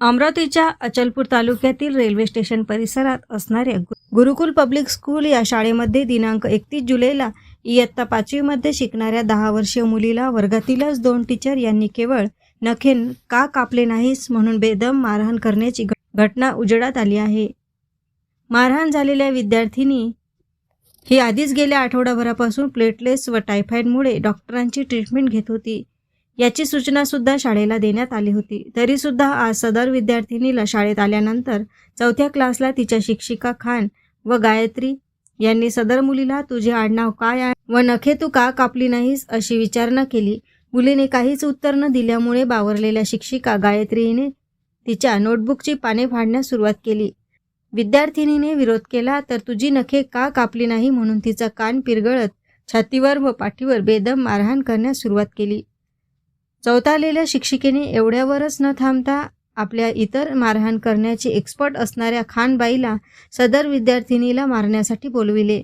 अमरावतीच्या अचलपूर तालुक्यातील railway station परिसरात असणाऱ्या गुरुकुल पब्लिक स्कूल या शाळेमध्ये दिनांक एकतीस जुलैला इयत्ता पाचवीमध्ये शिकणाऱ्या दहा वर्षीय मुलीला वर्गातीलच दोन टीचर यांनी केवळ नखे का कापले नाहीस म्हणून बेदम मारहाण करण्याची घ- घटना उजेडात आली आहे. मारहाण झालेल्या विद्यार्थिनी ही आधीच गेल्या आठवडाभरापासून प्लेटलेस व टायफॉईडमुळे डॉक्टरांची ट्रीटमेंट घेत होती. याची सूचना सुद्धा शाळेला देण्यात आली होती. तरीसुद्धा आज सदर विद्यार्थिनीला शाळेत आल्यानंतर चौथ्या क्लासला तिच्या शिक्षिका खान व गायत्री यांनी सदर मुलीला तुझे आडनाव काय आहे व नखे तू का कापली नाहीस? अशी विचारणा केली. मुलीने काहीच उत्तर न दिल्यामुळे बावरलेल्या शिक्षिका गायत्रीने तिच्या नोटबुकची पाने फाडण्यास सुरुवात केली. विद्यार्थिनीने विरोध केला तर तुझी नखे का कापली नाही? म्हणून तिचा कान पिरगळत छातीवर व पाठीवर बेदम मारहाण करण्यास सुरुवात केली. चौथालेल्या शिक्षिकेने एवढ्यावरच न थांबता आपल्या इतर मारहाण करण्याचे एक्सपर्ट असणाऱ्या खानबाईला सदर विद्यार्थिनीला मारण्यासाठी बोलविले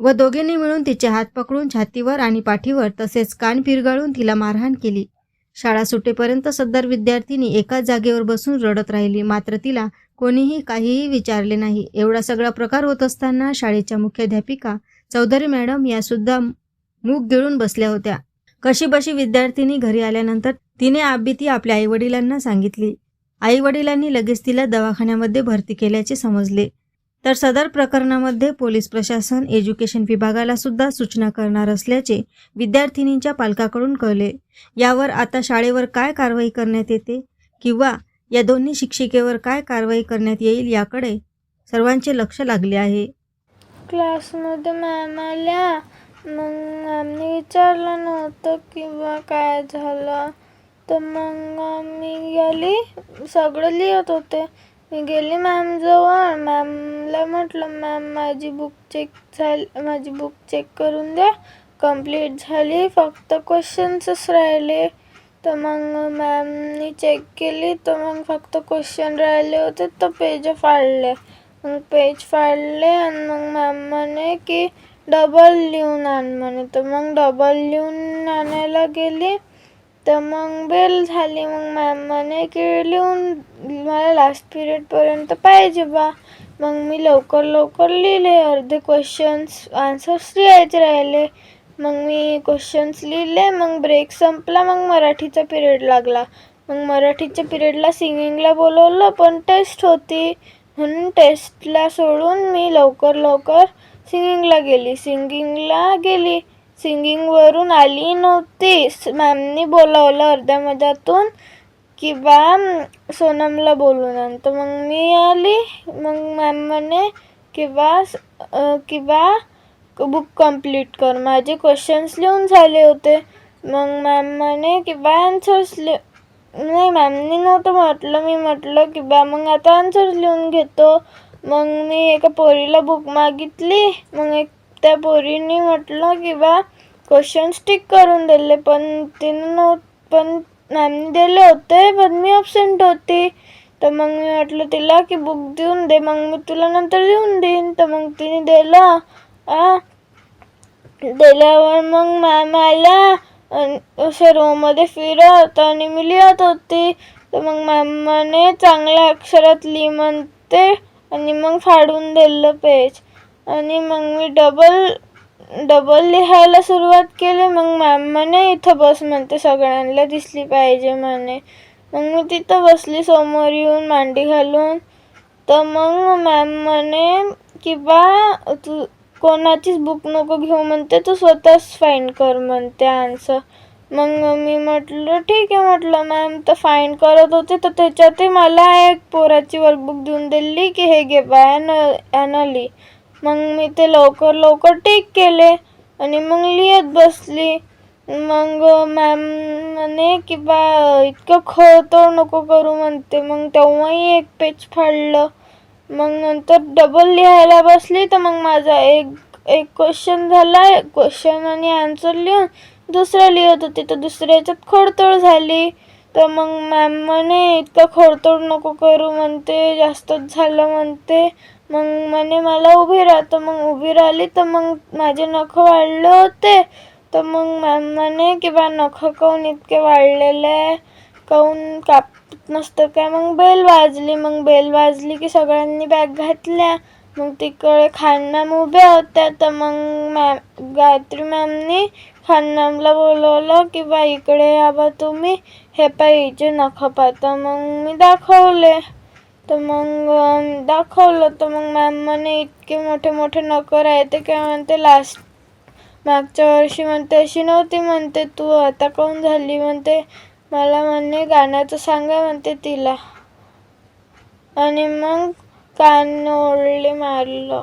व दोघींनी मिळून तिचे हात पकडून छातीवर आणि पाठीवर तसेच कान पिरगाळून तिला मारहाण केली. शाळा सुटेपर्यंत सदर विद्यार्थिनी एकाच जागेवर बसून रडत राहिली. मात्र तिला कोणीही काहीही विचारले नाही. एवढा सगळा प्रकार होत असताना शाळेच्या मुख्याध्यापिका चौधरी मॅडम यासुद्धा मूग गिळून बसल्या होत्या. कशीबशी विद्यार्थिनी घरी आल्यानंतर तिने आबिती आपल्या आईवडिलांना सांगितली. आईवडिलांनी लगेच तिला दवाखान्यामध्ये भरती केल्याचे समजले. तर सदर प्रकरणामध्ये पोलीस प्रशासन एज्युकेशन विभागाला सुद्धा सूचना करणार असल्याचे विद्यार्थिनींच्या पालकाकडून कळले. यावर आता शाळेवर काय कारवाई करण्यात येते किंवा या दोन्ही शिक्षिकेवर काय कारवाई करण्यात येईल याकडे सर्वांचे लक्ष लागले आहे. क्लासमध्ये मॅम आल्या. मग आम्ही विचारलं नव्हतं किंवा काय झालं. तर मग मी गेली सगळं लिहित होते. मी गेली मॅमजवळ मॅमला म्हटलं मॅम माझी बुक चेक झाली माझी बुक चेक करून द्या. कंप्लीट झाली फक्त क्वेश्चन्सच राहिले. तर मग मॅमनी चेक केली तर मग फक्त क्वेश्चन राहिले होते. तर पेज फाडले. मग पेज फाडले आणि मग मॅम म्हणे की डबल लिहून आण म्हणे. तर मग डबल लिहून आणायला गेली. तर मग बेल झाली. मग मॅम म्हणे की लिहून मला लास्ट पिरियडपर्यंत पाहिजे बा. मग मी लवकर लवकर लिहिले. अर्धे क्वेश्चन्स आन्सर्स लिहायचे राहिले. मग मी क्वेश्चन्स लिहिले. मग ब्रेक संपला. मग मराठीचा पिरियड लागला. मग मराठीच्या पिरियडला सिंगिंगला बोलवलं. पण टेस्ट होती. म्हणून टेस्टला सोडून मी लवकर लवकर सिंगिंगला गेली सिंगिंगला गेली. सिंगिंगवरून आली नव्हती. मॅमनी बोलावलं अर्ध्या मध्यातून की बा सोनमला बोलून आणतो मग मी आली. मग मॅम म्हणे की बा की बा बुक कंप्लीट कर. माझे क्वेश्चन्स लिहून झाले होते. मग मॅम म्हणे की बा आन्सर्स लि नाही मॅमनी नव्हतं म्हटलं. मी म्हटलं की बा मग आता आन्सर्स लिहून घेतो. मग मी एका पोरीला बुक मागितली. मग एक त्या पोरीने म्हटलं की बा क्वेश्चन्स टिक करून दिले पण तिनं नव्ह पण मॅमने दिले होते पण मी ॲबसेंट होती. तर मग मी म्हटलं तिला की बुक देऊन दे मग मी तुला नंतर देऊन देईन. तर मग तिने दिलं. आ दिल्यावर मग मॅम आल्या अशा रोमध्ये फिरत आणि मी लिहत होती. तर मग मॅमने चांगल्या अक्षरात लिही म्हणते. आणि मग फाडून दिलं पेज. आणि मग मी डबल डबल लिहायला सुरुवात केली. मग मॅम म्हणे इथं बस म्हणते सगळ्यांना दिसली पाहिजे म्हणे. मग मी तिथं बसली समोर येऊन मांडी घालून. तर मग मॅम म्हणे की बा तू कोणाचीच बुक नको घेऊ म्हणते तू स्वतःच फाईंड कर म्हणते आन्सर मग मी म्हटलं ठीक आहे म्हटलं मॅम तर फाईन करत होते तर त्याच्यातही मला एक पोराची वर्कबुक देऊन दिली की हे घे बा यानं मग मी ते लवकर लवकर ठीक केले आणि मग लिहित बसली. मग मॅम म्हणे की बा इतकं खळतोड नको करू म्हणते. मग तेव्हाही एक पेज फाडलं. मग नंतर डबल लिहायला बसली तर मग माझा एक एक क्वेश्चन झाला क्वेश्चन आणि आन्सर लिहून दुसरं लिहित होती तर दुसऱ्या याच्यात खोडतोड झाली. तर मग मॅम म्हणे इतकं खोडतोड नको करू म्हणते जास्तच झालं म्हणते. मग म्हणे मला उभी राहतं तर मग उभी राहिली तर मग माझे नख वाढले होते. तर मग मॅम म्हणे की बा नखं काऊन इतके वाढलेले? आहे काऊन काप नसतं काय? मग बेल वाजली मग बेल वाजली की सगळ्यांनी बॅग घातल्या. मग तिकडे खानमॅम उभ्या होत्या. तर मग मॅम गायत्री मॅमनी खानमॅमला बोलवलं की बा इकडे या बा तुम्ही. हे पाहिजे हिचे नखं पाहता. मग मी दाखवले. तर मग दाखवलं. तर मग मॅम म्हणे इतके मोठे मोठे नखं राहते काय म्हणते लास्ट मागच्या वर्षी म्हणते अशी नव्हती म्हणते. तू आता काऊन झाली? म्हणते मला म्हणे गाण्याचं सांगा. म्हणते तिला. आणि मग कान ओढले मारलं.